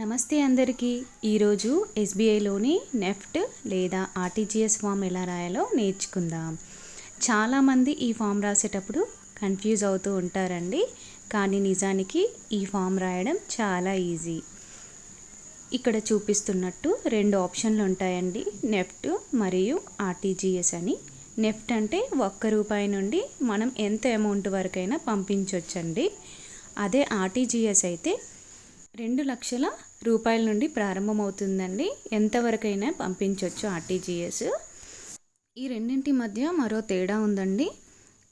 నమస్తే అందరికీ. ఈరోజు ఎస్బీఐలోని నెఫ్ట్ లేదా ఆర్టీజీఎస్ ఫామ్ ఎలా రాయాలో నేర్చుకుందాం. చాలామంది ఈ ఫామ్ రాసేటప్పుడు కన్ఫ్యూజ్ అవుతూ ఉంటారండి. కానీ నిజానికి ఈ ఫామ్ రాయడం చాలా ఈజీ. ఇక్కడ చూపిస్తున్నట్టు రెండు ఆప్షన్లు ఉంటాయండి. నెఫ్ట్ మరియు ఆర్టీజీఎస్ అని. నెఫ్ట్ అంటే ఒక్క రూపాయి నుండి మనం ఎంత అమౌంట్ వరకైనా పంపించవచ్చండి అదే ఆర్టీజీఎస్ అయితే రెండు లక్షల రూపాయల నుండి ప్రారంభమవుతుందండి. ఎంతవరకైనా పంపించవచ్చు ఆర్టీజీఎస్. ఈ రెండింటి మధ్య మరో తేడా ఉందండి.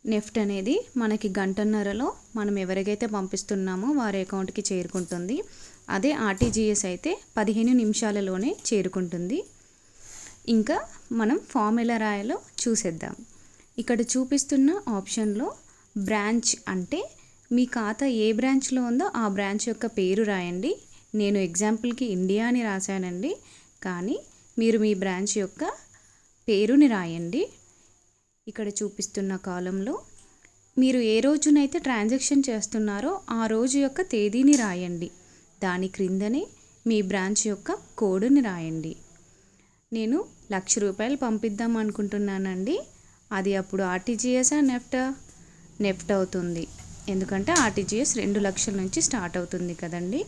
నెఫ్ట్ అనేది మనకి గంటన్నరలో మనం ఎవరికైతే పంపిస్తున్నామో వారి అకౌంట్కి చేరుకుంటుంది. అదే ఆర్టీజీఎస్ అయితే పదిహేను నిమిషాలలోనే చేరుకుంటుంది. ఇంకా మనం ఫామ్ ఎలా రాయాలో చూసేద్దాం. ఇక్కడ చూపిస్తున్న ఆప్షన్లో బ్రాంచ్ అంటే మీ ఖాతా ఏ బ్రాంచ్లో ఉందో ఆ బ్రాంచ్ యొక్క పేరు రాయండి. నేను ఎగ్జాంపుల్కి ఇండియా అని రాశానండి. కానీ మీరు మీ బ్రాంచ్ యొక్క పేరుని రాయండి. ఇక్కడ చూపిస్తున్న కాలంలో మీరు ఏ రోజునైతే ట్రాన్సాక్షన్ చేస్తున్నారో ఆ రోజు యొక్క తేదీని రాయండి. దాని క్రిందనే మీ బ్రాంచ్ యొక్క కోడ్ని రాయండి. నేను లక్ష రూపాయలు పంపిద్దాం అనుకుంటున్నానండి. అది అప్పుడు ఆర్టీజీఎసా నెఫ్ట్? నెఫ్ట్ అవుతుంది. ఎందుకంటే ఆర్టీజీఎస్ రెండు లక్షల నుంచి స్టార్ట్ అవుతుంది కదండి.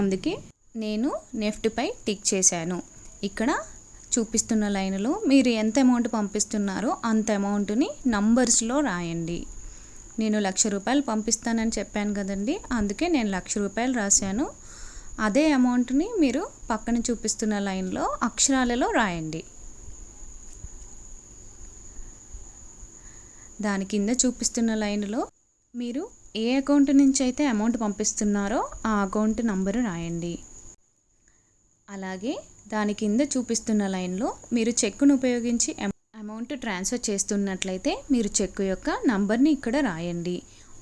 అందుకే నేను నెఫ్ట్పై టిక్ చేశాను. ఇక్కడ చూపిస్తున్న లైన్లో మీరు ఎంత అమౌంట్ పంపిస్తున్నారో అంత అమౌంట్ని నంబర్స్లో రాయండి. నేను లక్ష రూపాయలు పంపిస్తానని చెప్పాను కదండి అందుకే నేను లక్ష రూపాయలు రాశాను. అదే అమౌంట్ని మీరు పక్కన చూపిస్తున్న లైన్లో అక్షరాలలో రాయండి. దాని కింద చూపిస్తున్న లైన్లో మీరు ఏ అకౌంట్ నుంచి అయితే అమౌంట్ పంపిస్తున్నారో ఆ అకౌంట్ నంబరు రాయండి. అలాగే దాని కింద చూపిస్తున్న లైన్లో మీరు చెక్కును ఉపయోగించి అమౌంట్ ట్రాన్స్ఫర్ చేస్తున్నట్లయితే మీరు చెక్కు యొక్క నంబర్ని ఇక్కడ రాయండి.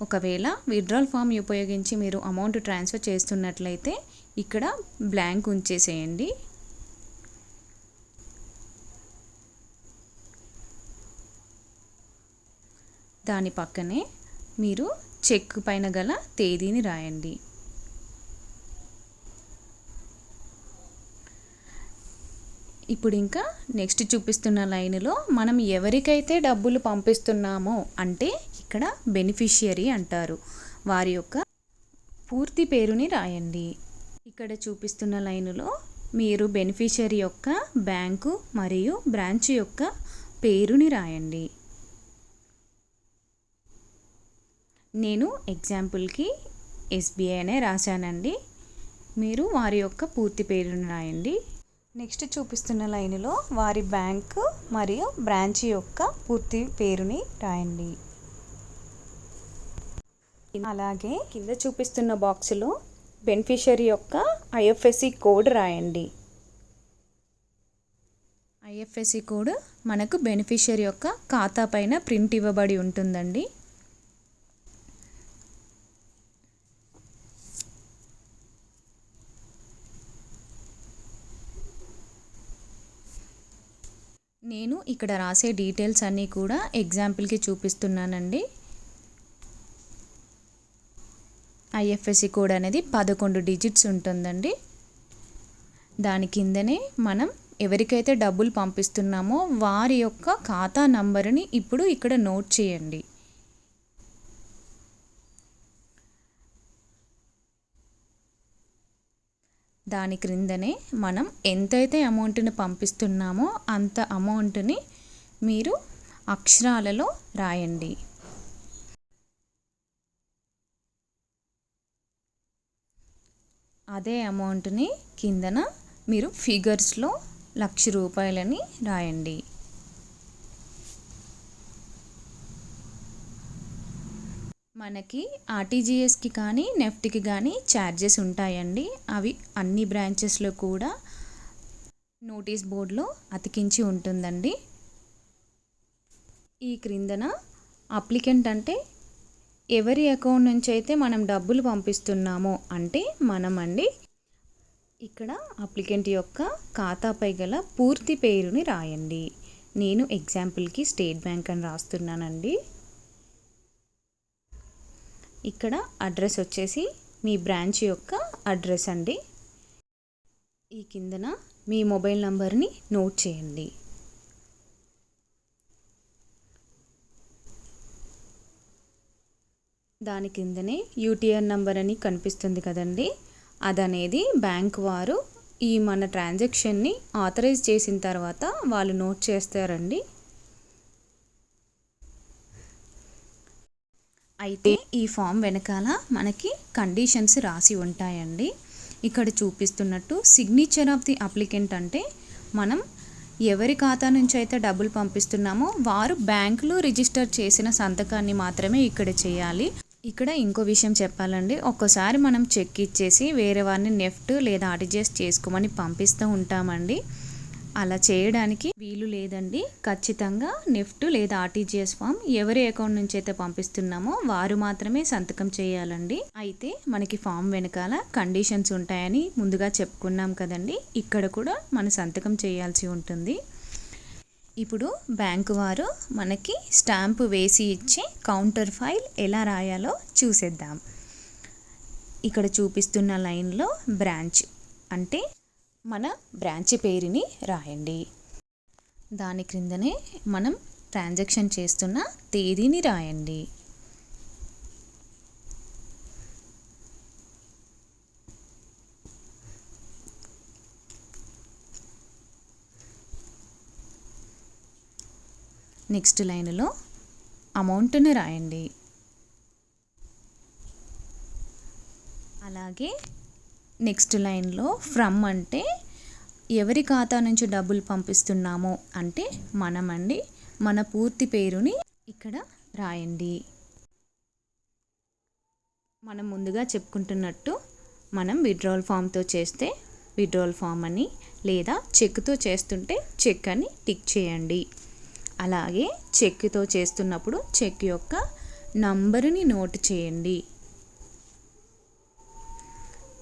ఒకవేళ విడ్రాల్ ఫామ్ ఉపయోగించి మీరు అమౌంట్ ట్రాన్స్ఫర్ చేస్తున్నట్లయితే ఇక్కడ బ్లాంక్ ఉంచేసేయండి. దాని పక్కనే మీరు చెక్ పైన గల తేదీని రాయండి. ఇప్పుడు ఇంకా నెక్స్ట్ చూపిస్తున్న లైన్లో మనం ఎవరికైతే డబ్బులు పంపిస్తున్నామో అంటే ఇక్కడ బెనిఫిషియరీ అంటారు. వారి యొక్క పూర్తి పేరుని రాయండి. ఇక్కడ చూపిస్తున్న లైనులో మీరు బెనిఫిషియరీ యొక్క బ్యాంకు మరియు బ్రాంచ్ యొక్క పేరుని రాయండి. నేను ఎగ్జాంపుల్కి ఎస్బీఐ అనే రాశానండి. మీరు వారి యొక్క పూర్తి పేరుని రాయండి. నెక్స్ట్ చూపిస్తున్న లైన్లో వారి బ్యాంకు మరియు బ్రాంచ్ యొక్క పూర్తి పేరుని రాయండి. అలాగే కింద చూపిస్తున్న బాక్సులో బెనిఫిషరీ యొక్క ఐఎఫ్ఎస్సి కోడ్ రాయండి. ఐఎఫ్ఎస్సి కోడ్ మనకు బెనిఫిషరీ యొక్క ఖాతా పైన ప్రింట్ ఇవ్వబడి ఉంటుందండి. నేను ఇక్కడ రాసే డీటెయిల్స్ అన్నీ కూడా ఎగ్జాంపుల్కి చూపిస్తున్నానండి. ఐఎఫ్ఎస్సి కోడ్ అనేది పదకొండు డిజిట్స్ ఉంటుందండి. దాని కిందనే మనం ఎవరికైతే డబ్బులు పంపిస్తున్నామో వారి యొక్క ఖాతా నంబరుని ఇప్పుడు ఇక్కడ నోట్ చేయండి. దాని క్రిందనే మనం ఎంతైతే అమౌంట్ని పంపిస్తున్నామో అంత అమౌంట్ని మీరు అక్షరాలలో రాయండి. అదే అమౌంట్ని కిందన మీరు ఫిగర్స్లో లక్ష రూపాయలని రాయండి. మనకి ఆర్టీజీఎస్కి కానీ నెఫ్ట్కి కానీ ఛార్జెస్ ఉంటాయండి. అవి అన్ని బ్రాంచెస్లో కూడా నోటీస్ బోర్డులో అతికించి ఉంటుందండి. ఈ క్రిందన అప్లికెంట్ అంటే ఎవరి అకౌంట్ నుంచి అయితే మనం డబ్బులు పంపిస్తున్నామో అంటే మనం అండి ఇక్కడ అప్లికెంట్ యొక్క ఖాతాపై గల పూర్తి పేరుని రాయండి. నేను ఎగ్జాంపుల్కి స్టేట్ బ్యాంక్ అని రాస్తున్నానండి. ఇక్కడ అడ్రస్ వచ్చేసి మీ బ్రాంచ్ యొక్క అడ్రస్ అండి. ఈ కిందన మీ మొబైల్ నంబర్ని నోట్ చేయండి. దాని కిందనే యూటీఆర్ నంబర్ అని కనిపిస్తుంది కదండి. అదనేది బ్యాంక్ వారు ఈ మన ట్రాన్సాక్షన్ని ఆథరైజ్ చేసిన తర్వాత వాళ్ళు నోట్ చేస్తారండి. అయితే ఈ ఫామ్ వెనకాల మనకి కండిషన్స్ రాసి ఉంటాయండి. ఇక్కడ చూపిస్తున్నట్టు సిగ్నేచర్ ఆఫ్ ది అప్లికెంట్ అంటే మనం ఎవరి ఖాతా నుంచి అయితే డబ్బులు పంపిస్తున్నామో వారు బ్యాంకులో రిజిస్టర్ చేసిన సంతకాన్ని మాత్రమే ఇక్కడ చేయాలి. ఇక్కడ ఇంకో విషయం చెప్పాలండి. ఒక్కసారి మనం చెక్ ఇచ్చేసి వేరే వారిని నెఫ్ట్ లేదా ఆర్టీజీఎస్ చేసుకోమని పంపిస్తూ ఉంటామండి. అలా చేయడానికి వీలు లేదండి. ఖచ్చితంగా నెఫ్ట్ లేదా ఆర్టీజీఎస్ ఫామ్ ఎవరి అకౌంట్ నుంచి అయితే పంపిస్తున్నామో వారు మాత్రమే సంతకం చేయాలండి. అయితే మనకి ఫామ్ వెనకాల కండిషన్స్ ఉంటాయని ముందుగా చెప్పుకున్నాం కదండి. ఇక్కడ కూడా మన సంతకం చేయాల్సి ఉంటుంది. ఇప్పుడు బ్యాంకు వారు మనకి స్టాంపు వేసి ఇచ్చే కౌంటర్ ఫైల్ ఎలా రాయాలో చూసేద్దాం. ఇక్కడ చూపిస్తున్న లైన్లో బ్రాంచ్ అంటే మన బ్రాంచ్ పేరుని రాయండి. దాని క్రిందనే మనం ట్రాన్సాక్షన్ చేస్తున్న తేదీని రాయండి. నెక్స్ట్ లైన్లో అమౌంట్ని రాయండి. అలాగే నెక్స్ట్ లైన్లో ఫ్రమ్ అంటే ఎవరి ఖాతా నుంచి డబ్బులు పంపిస్తున్నామో అంటే మనమండి. మన పూర్తి పేరుని ఇక్కడ రాయండి. మనం ముందుగా చెప్పుకుంటున్నట్టు మనం విడ్రావల్ ఫామ్తో చేస్తే విడ్రావల్ ఫామ్ అని లేదా చెక్తో చేస్తుంటే చెక్ అని టిక్ చేయండి. అలాగే చెక్తో చేస్తున్నప్పుడు చెక్ యొక్క నంబరుని నోట్ చేయండి.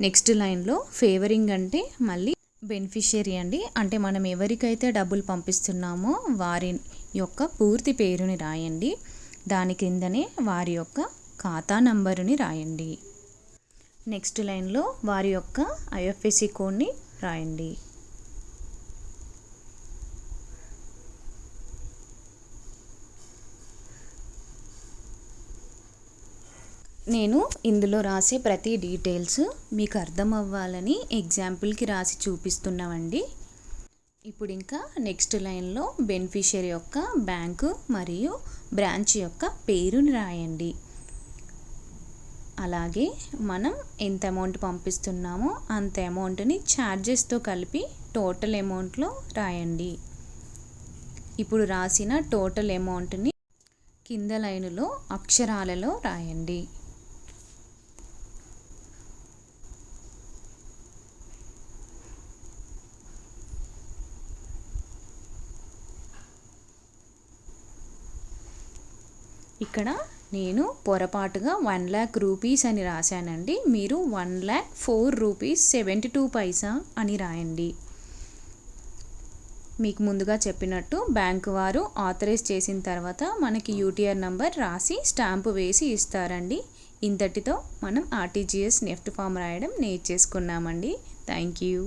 నెక్స్ట్ లైన్లో ఫేవరింగ్ అంటే మళ్ళీ బెనిఫిషియరీ అండి. అంటే మనం ఎవరికైతే డబ్బులు పంపిస్తున్నామో వారి యొక్క పూర్తి పేరుని రాయండి. దాని కిందనే వారి యొక్క ఖాతా నంబరుని రాయండి. నెక్స్ట్ లైన్లో వారి యొక్క ఐఎఫ్ఎస్సి కోడ్ని రాయండి. నేను ఇందులో రాసే ప్రతి డీటెయిల్స్ మీకు అర్థం అవ్వాలని ఎగ్జాంపుల్కి రాసి చూపిస్తున్నామండి. ఇప్పుడు ఇంకా నెక్స్ట్ లైన్లో బెనిఫిషియరీ యొక్క బ్యాంకు మరియు బ్రాంచ్ యొక్క పేరుని రాయండి. అలాగే మనం ఎంత అమౌంట్ పంపిస్తున్నామో అంత అమౌంట్ని ఛార్జెస్తో కలిపి టోటల్ అమౌంట్లో రాయండి. ఇప్పుడు రాసిన టోటల్ అమౌంట్ని కింద లైనులో అక్షరాలలో రాయండి. ఇక్కడ నేను పొరపాటుగా వన్ ల్యాక్ రూపీస్ అని రాశానండి. మీరు one lakh four rupees seventy two paisa అని రాయండి. మీకు ముందుగా చెప్పినట్టు బ్యాంకు వారు ఆథరైజ్ చేసిన తర్వాత మనకి యూటీఆర్ నంబర్ రాసి స్టాంపు వేసి ఇస్తారండి. ఇంతటితో మనం ఆర్టీజీఎస్ నెఫ్ట్ ఫామ్ రాయడం నేర్చేసుకున్నామండి. Thank you